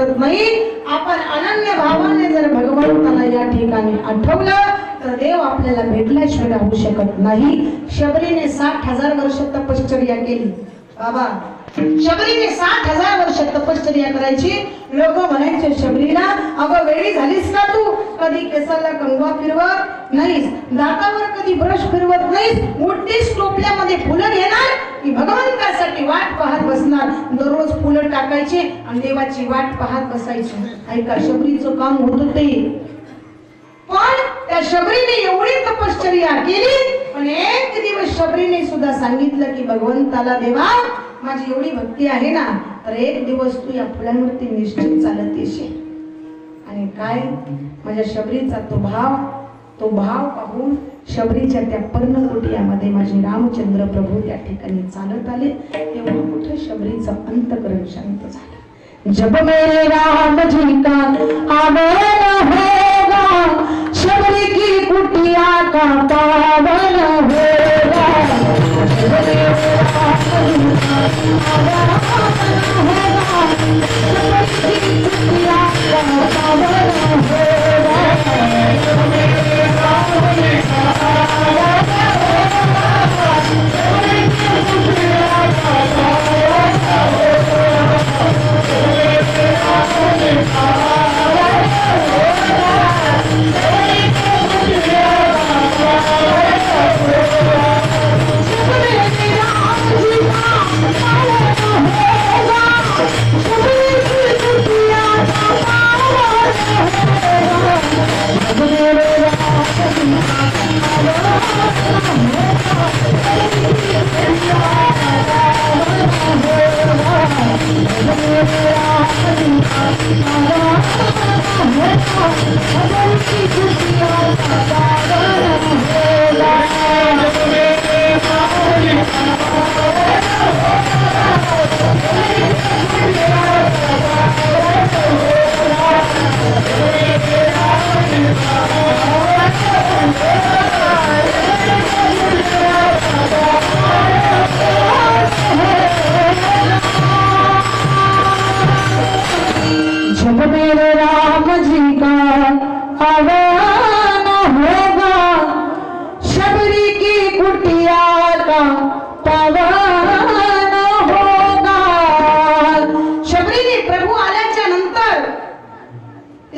शकत नाही. आपण अनन्य भावाने जर भगवंताला या ठिकाणी आठवलं तर देव आपल्याला भेटल्याशिवाय राहू शकत नाही. शबरीने साठ हजार वर्ष तपश्चर्या केली. बाबा शबरीने सात हजार वर्ष तपश्चर्या करायची. लोक म्हणायचे शबरीला अगं वेळी झालीस का तू? कधी केसाला कंगवा फिरवत नाहीस दातावर कधी ब्रश फिरवत नाहीस मोठीच टोपल्यामध्ये फुलं घेणार की भगवंतासाठी वाट पाहत बसणार? दररोज फुलं टाकायचे आणि देवाची वाट पाहत बसायची. ऐका शबरीचं काम होत ते पण त्या शबरीने एवढी तपश्चर्या केली पण एक दिवस शबरीने सुद्धा सांगितलं की भगवंताला देवा माझी एवढी भक्ती आहे ना तर एक दिवस तू या फुलांवरती निश्चित चालत येशील. आणि काय? माझ्या शबरीचा तो भाव तो भाव पाहून शबरीच्या त्या पर्णकुटियामध्ये माझे रामचंद्र प्रभू त्या ठिकाणी चालत आले. तेव्हा कुठे शबरीचं अंतकरण शांत झालं? जब मेरे राम जी का आगमन हो, शबरी की कुटिया का पावन होगा जब मेरे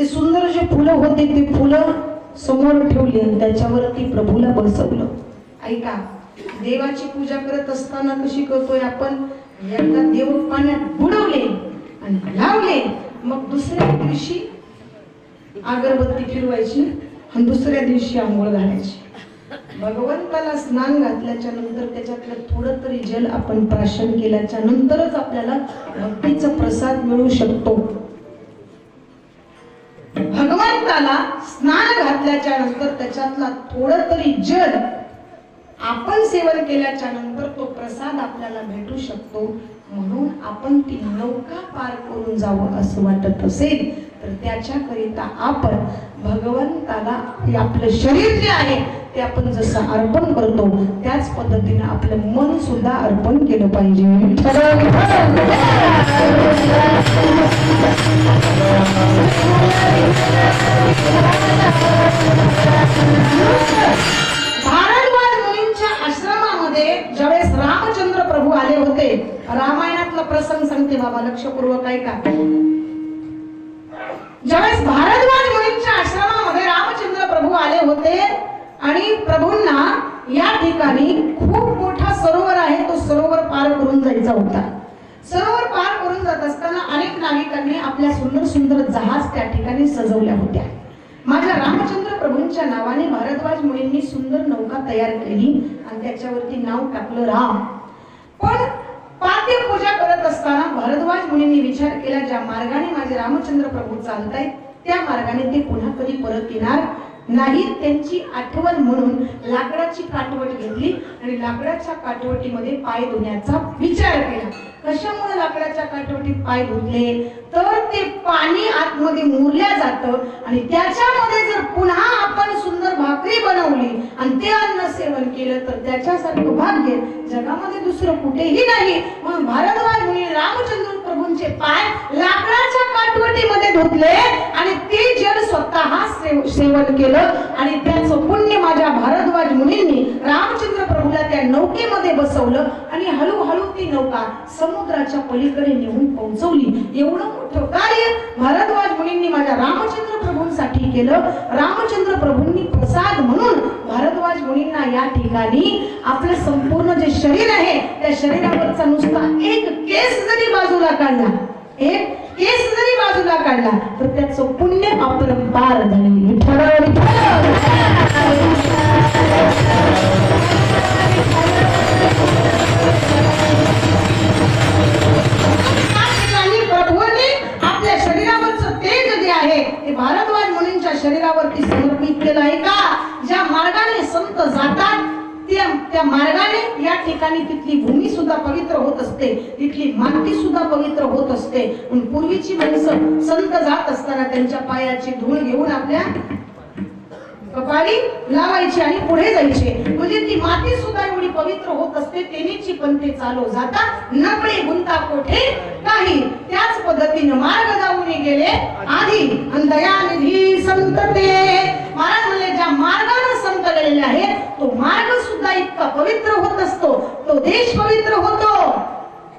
ते सुंदर जे फुलं होते ते फुलं समोर ठेवली आणि त्याच्यावरती प्रभूला बसवलं. ऐका देवाची पूजा करत असताना कशी करतोय आपण? यांना देव पाण्यात बुडवले आणि लावले मग दुसऱ्या दिवशी अगरबत्ती फिरवायची आणि दुसऱ्या दिवशी आंघोळ घालायची. भगवंताला स्नान घातल्याच्या नंतर त्याच्यातलं थोडं तरी जल आपण प्राशन केल्याच्या नंतरच आपल्याला भक्तीचा प्रसाद मिळू शकतो. भगवंताला स्नान घातल्याच्या नंतर त्याच्यातला थोडं तरी जल आपण सेवन केल्याच्यानंतर तो प्रसाद आपल्याला भेटू शकतो. म्हणून आपण ती नौका पार करून जावं असं वाटत असेल तर त्याच्याकरिता आपण भगवंताला आपलं शरीर जे आहे ते आपण जसं अर्पण करतो त्याच पद्धतीने आपलं मन सुद्धा अर्पण केलं पाहिजे. भारद्वाज मुलींच्या आश्रमामध्ये ज्यावेळेस रामचंद्र प्रभू आले होते रामायणातला प्रसंग सांगते बाबा लक्षपूर्वक ऐका. ज्यावेळेस भारद्वाज मुलींच्या आश्रमामध्ये रामचंद्र प्रभू आले होते आणि प्रभूंना या ठिकाणी खूप मोठा सरोवर आहे तो सरोवर पार करून जायचा होता. सरोवर पार करून जात असताना अनेक नाविकांनी आपल्या सुंदर सुंदर जहाज त्या ठिकाणी सजवल्या होत्या. माझ्या रामचंद्र प्रभूंच्या नावाने भारद्वाज मुलींनी सुंदर नौका तयार केली आणि त्याच्यावरती नाव टाकलं राम. पण पाद्य पूजा करत असताना भारद्वाज मुलींनी विचार केला ज्या मार्गाने माझे रामचंद्र प्रभू चालतायत त्या मार्गाने ते पुन्हा कधी परत येणार? नाही त्यांची आठवण म्हणून लाकडाची काटवट घेतली आणि लाकडाच्या काटवटीमध्ये पाय धुण्याचा विचार केला. कशामुळे लाकडाच्या काठवटीत पाय धुतले? तर ते पाणी आतमध्ये मुरल्या जातं आणि त्याच्यामध्ये जर पुन्हा आपण सुंदर भाकरी बनवली आणि ते अन्न सेवन केलं तर त्याच्यासारखं भाग्य जगामध्ये दुसरं कुठेही नाही. म्हणून भारद्वाज मुनी रामचंद्र प्रभूंचे पाय लाकडाच्या काठवटीमध्ये धुतले आणि ते स्वतः सेवन केलं आणि त्याचं पुण्य माझ्या भारद्वाज मुनींनी रामचंद्र प्रभूला त्या नौकेमध्ये बसवलं आणि हळूहळू ती नौका समुद्राच्या पलीकडे नेऊन पोहोचवली. एवढं मोठं कार्य भारद्वाज मुनींनी माझ्या रामचंद्र प्रभूंसाठी केलं. रामचंद्र प्रभूंनी प्रसाद म्हणून भारद्वाज मुनींना या ठिकाणी आपलं संपूर्ण जे शरीर आहे त्या शरीरावरचा नुसता एक केस जरी बाजूला काढला एक केस जरी बाजूला काढला. तर त्याचं पुण्य अपरंपार झाले. संत जात असताना त्यांच्या पायाची धूळ घेऊन आपल्या कपाळी लावायची आणि पुढे जायचे. म्हणजे ती माती सुद्धा एवढी पवित्र होत असते पण पंथे चालू जाता नकळे गुंता कोठे काही त्याच पद्धतीने मार्ग जाऊन गेले आधी दयानिधी संत ते. महाराज म्हणले ज्या मार्गाने संत गेलेले आहेत तो मार्ग सुद्धा इतका पवित्र होत असतो तो देश पवित्र होतो.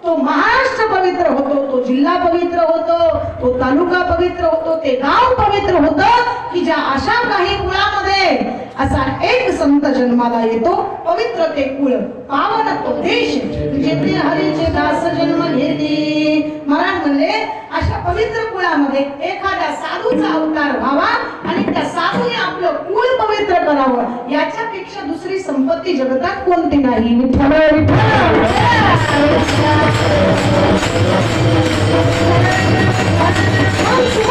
तो महाराष्ट्र पवित्र होतो तो जिल्हा पवित्र होतो तो तालुका पवित्र होतो ते गाव पवित्र होतं की ज्या अशा काही कुळामध्ये असा एक संत जन्माला येतो पवित्र ते कुळ. पावन तो देश जेथे हरीचे दास जन्म घेते पवित्र कुळामध्ये एखाद्या साधूचा अवतार व्हावा आणि त्या साधूने आपलं कुळ पवित्र करावं याच्यापेक्षा दुसरी संपत्ती जगतात कोणती नाही?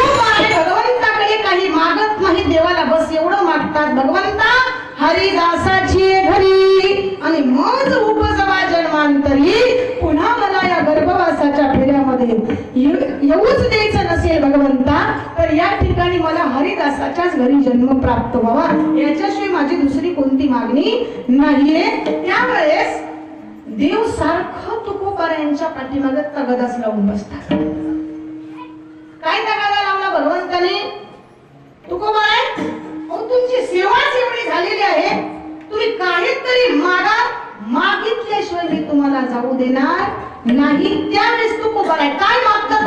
भगवंताकडे काही मागत नाही देवाला बस एवढं मागतात भगवंता हरिदासाची घरी. आणि मग उपजवा जन्मांतरी पुन्हा मला या गर्भवासाच्या फेऱ्यामध्ये येऊच द्यायचं नसेल भगवंता तर या ठिकाणी मला हरिदासाच्याच घरी जन्म प्राप्त व्हावा. याच्याशिवाय माझी दुसरी कोणती मागणी नाहीये. त्यावेळेस देव सारखं तुकोबारायांच्या पाठीमागे तगदाच लावून बसतात. काय तगादा लावला भगवंताने? तुकोबाय तुमची सेवाच एवढी झालेली आहे तुम्ही काहीतरी मागा मागितल्याशिवाय मी तुम्हाला जाऊ देणार. नाही त्यावेळेस तू तुकोबाराय काय मागतात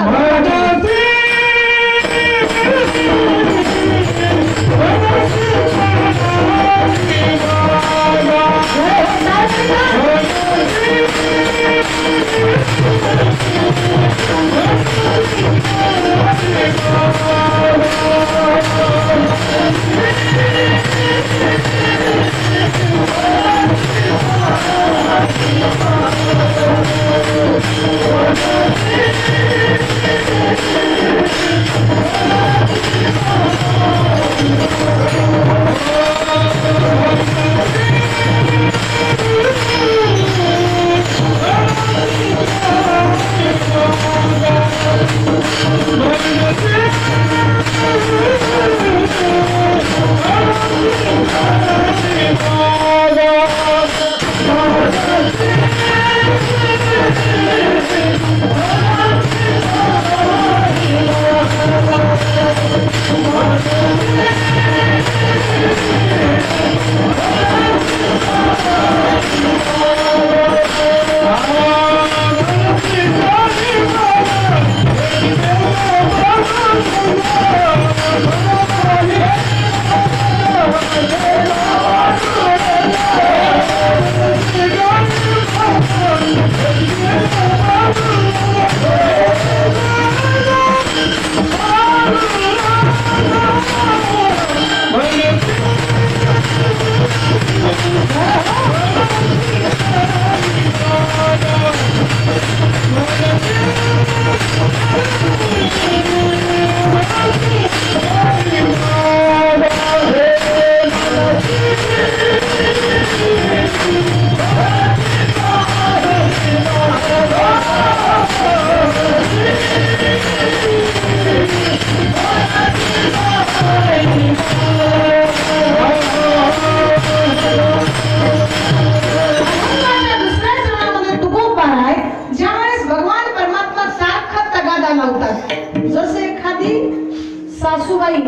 सासूबाई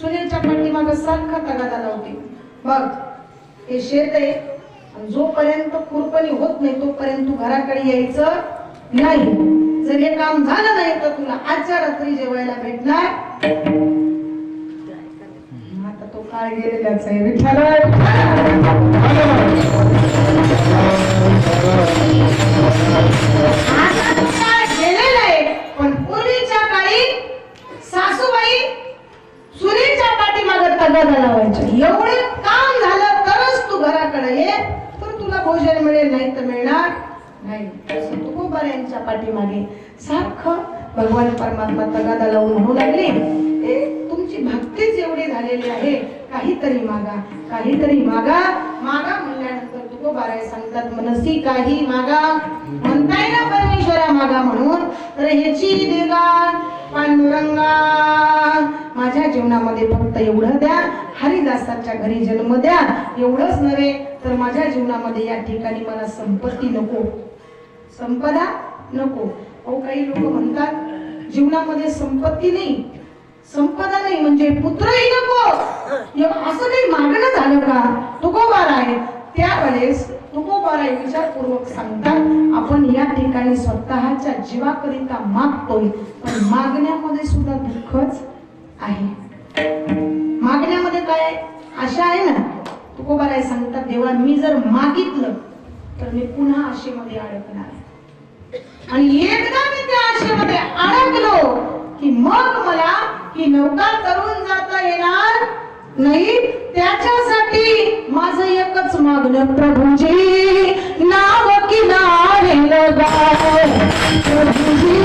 सुनीलच्या पाठीमाग सारखा तगादा लावते. बघ हे शेत आहे जोपर्यंत कुरपणी होत नाही तोपर्यंत तू घराकडे यायचं नाही. जर हे काम झालं नाही तर तुला आजच्या रात्री जेवायला भेटणार. आता तो काळ गेलेलाच आहे विठ्ठल सासूबाई सुनीलच्या पाठीमागे तगादा लावायच्या एवढे काम झालं तरच तू घराकडे ये. तर तुला भोजन मिळेल नाही तर मिळणार नाही. तुकोबार यांच्या पाठीमागे सारखं भगवान परमात्मा तगादा लावून म्हणू लागले. तुमची भक्तीच एवढी झालेली आहे. काहीतरी मागा काहीतरी मागा. मागा म्हणल्यानंतर तुकोबाराय सांगतात मनसी काही मागा म्हणताय ना परमेश्वरा मागा म्हणून. तर ह्याची देगा पांडुरंगा माझ्या जीवनामध्ये फक्त एवढं द्या हरिदासाच्या घरी जन्म द्या एवढंच नव्हे तर माझ्या जीवनामध्ये या ठिकाणी मला संपत्ती नको. संपदा नको. अहो काही लोक म्हणतात जीवनामध्ये संपत्ती नाही. संपदा नाही म्हणजे पुत्रही नको. असं काही मागणं झालं का? तुकोबार आहे. त्यावेळेस तुकोबाला विचारपूर्वक सांगतात आपण या ठिकाणी स्वतःच्या जीवाकरिता मागतोय पण मागण्यामध्ये सुद्धा दुःखच आहे. मागण्यामध्ये काय आशा आहे ना? तुकोबार सांगतात देवा मी जर मागितलं तर मी पुन्हा आशेमध्ये अडकणार. आणि एकदा मी त्या आशेमध्ये अडकलो की मग मला ही नौका तरुण जाता येणार नाही त्याच्यासाठी माझं एकच मागणं प्रभूजी नाव किनारे लगाओ. प्रभूजी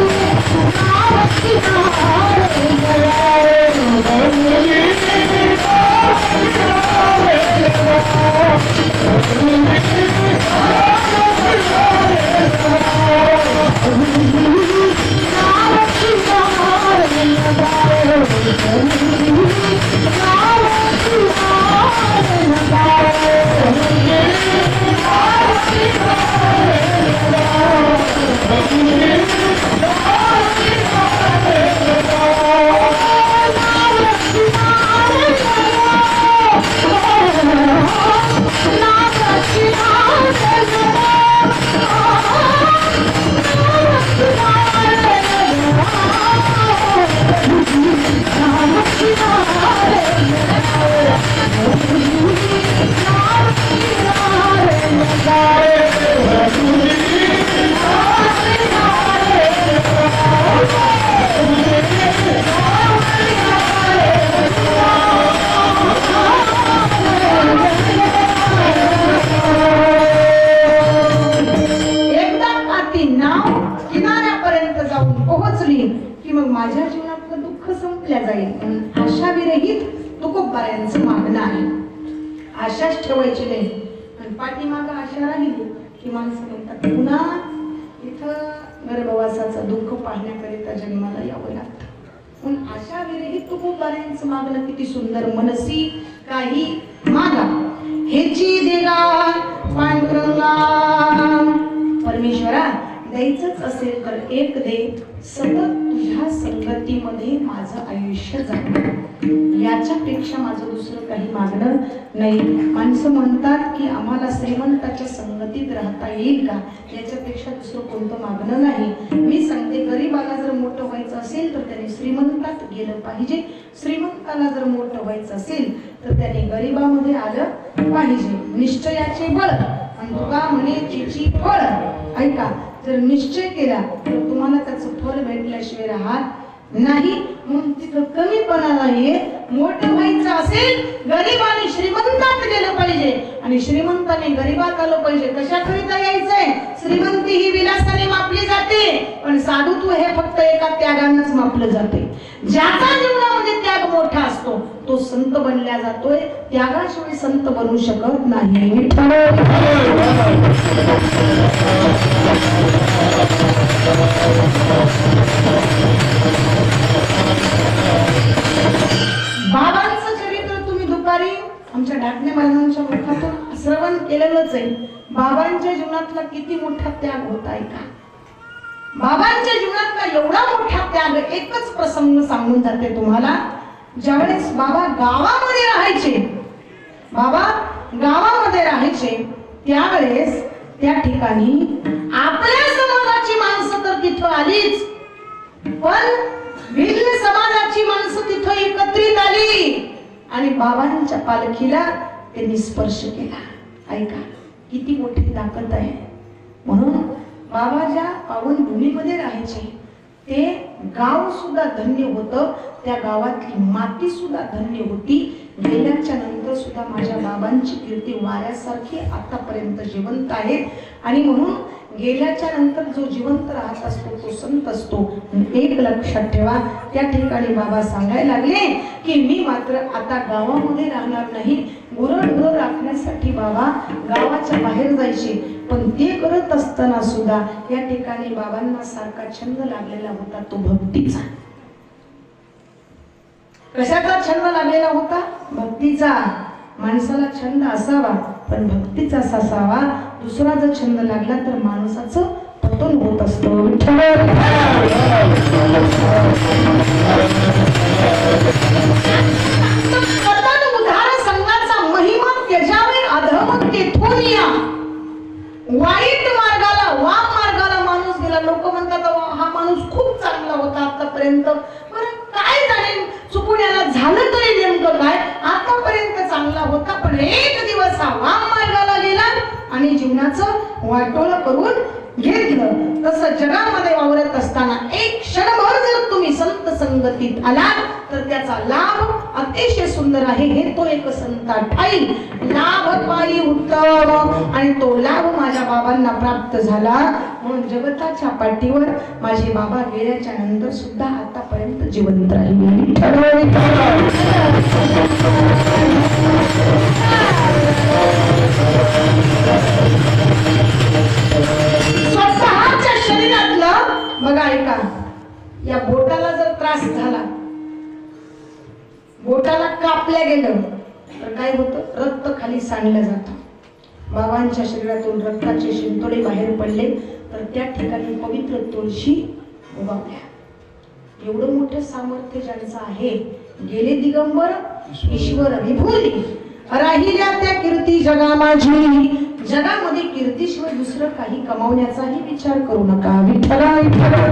नाव किनारे आणि पाठीमागं आशा राहिली की माणसं म्हणतात पुन्हा इथं गर्भवासाचं दुःख पाहण्याकरिता जन्माला यावं लागतं. पण आशा विरहित तुकोबाऱ्यांचं मागणं किती सुंदर मनसी काही मागा. हेची देगा पांडुरंगा परमेश्वरा द्यायचंच असेल तर एक दे. सतत तुझ्या संगतीमध्ये माझं आयुष्य जाणार याच्यापेक्षा माझं दुसरं काही मागणं नाही. माणसं म्हणतात की आम्हाला श्रीमंताच्या संगतीत राहता येईल का? याच्यापेक्षा दुसरं कोणतं मागणं नाही. मी सांगते गरीबाला जर मोठं व्हायचं असेल तर त्याने श्रीमंतात गेलं पाहिजे. श्रीमंताला जर मोठं व्हायचं असेल तर त्याने गरीबामध्ये आलं पाहिजे. निश्चयाचे बळ. आणि तुका म्हणे तिची फळ. ऐका जर निश्चय केला तर तुम्हाला त्याचं फल भेटल्याशिवाय राहत नाही. म्हणून तिथं कमीपणा नाहीये मोठं व्हायचं असेल गरीबाने श्रीमंतात गेलं पाहिजे. आणि श्रीमंताने गरीबात आलं पाहिजे. कशाकरिता यायचंय? श्रीमंती ही विलासाने मापली जाते पण साधुत्व हे फक्त एका त्यागानंच मापलं जाते. ज्याचा जीवन तो संत बनल्या जातोय त्यागाशिवाय संत बनू शकत नाही. विठ्ठल. बाबांचं चरित्र तुम्ही दुपारी आमच्या ढाकणे महाराजांच्या मुखातून श्रवण केलेलंच आहे. बाबांच्या जीवनातला किती मोठा त्याग होताय का? बाबांच्या जीवनातला एवढा मोठा त्याग एकच प्रसंग सांगून जाते तुम्हाला. ज्यावेळेस बाबा गावामध्ये राहायचे बाबा गावामध्ये राहायचे त्यावेळेस त्या ठिकाणी आपल्या समाजाची माणसं तर तिथं आलीच. पण भिल्ल समाजाची माणसं तिथं एकत्रित आली. आणि बाबांच्या पालखीला त्यांनी स्पर्श केला. ऐका किती मोठी ताकद आहे. म्हणून बाबा ज्या पावनभूमीमध्ये राहायचे ते गाव सुद्धा धन्य होतं. त्या गावातली माती सुद्धा धन्य होती. गेल्याच्यानंतर सुद्धा माझ्या बाबांची कीर्ती वाऱ्यासारखी आतापर्यंत जिवंत आहे. आणि म्हणून गेल्याच्यानंतर जो जिवंत राहत असतो तो संत असतो. एक लक्षात ठेवा. त्या ठिकाणी बाबा सांगायला लागले की मी मात्र आता गावामध्ये राहणार नाही. गुरढोर राखण्यासाठी बाबा गावाच्या बाहेर जायचे. पण ते करत असताना सुद्धा या ठिकाणी बाबांना सारखा छंद लागलेला होता. तो भक्तीचा. कशाचा छंद लागलेला होता? भक्तीचा. माणसाला छंद असावा पण भक्तीचा असावा. दुसरा जर छंद लागला तर माणसाचं पतन होत असतं. विठ्ठल कथन उद्धार संघाचा महिमा त्याच्यावर अधम तेथून या वाईट मार्गाला वाम मार्गाला माणूस गेला लोक म्हणतात "अहो, हा माणूस खूप चांगला होता बरं काय जाणे चुकून याला झालं तरी नेमकं काय? आतापर्यंत चांगला होता पण एक दिवस हा वाम मार्गाला गेला आणि जीवनाचं वाटोळ करून घेतलं. तसं जगामध्ये वावरत असताना एक क्षणभर जर तुम्ही संत संगतीत आलात तर त्याचा लाभ अतिशय सुंदर आहे. हे तो एक संता ठाई. लाभ पायी उत्तम. आणि तो लाभ माझ्या बाबांना प्राप्त झाला. म्हणून जगताच्या पाठीवर माझे बाबा गेल्याच्यानंतर सुद्धा जिवंत राहील स्वतःच्या शरीरातलं बघा ऐका या बोटाला जर त्रास झाला बोटाला कापल्या गेलं तर काय होतं? रक्त खाली सांडलं जातं. बाबांच्या शरीरातून रक्ताचे शिंतोडे बाहेर पडले तर त्या ठिकाणी पवित्र तुळशी उभावल्या एवढं मोठं सामर्थ्य ज्यांचं आहे गेले दिगंबर ईश्वर. विभूती राहिल्या त्या कीर्ती जगा माझी जगामध्ये कीर्तीशिवाय दुसरं काही कमावण्याचाही विचार करू नका. विठ्ठला विठ्ठला.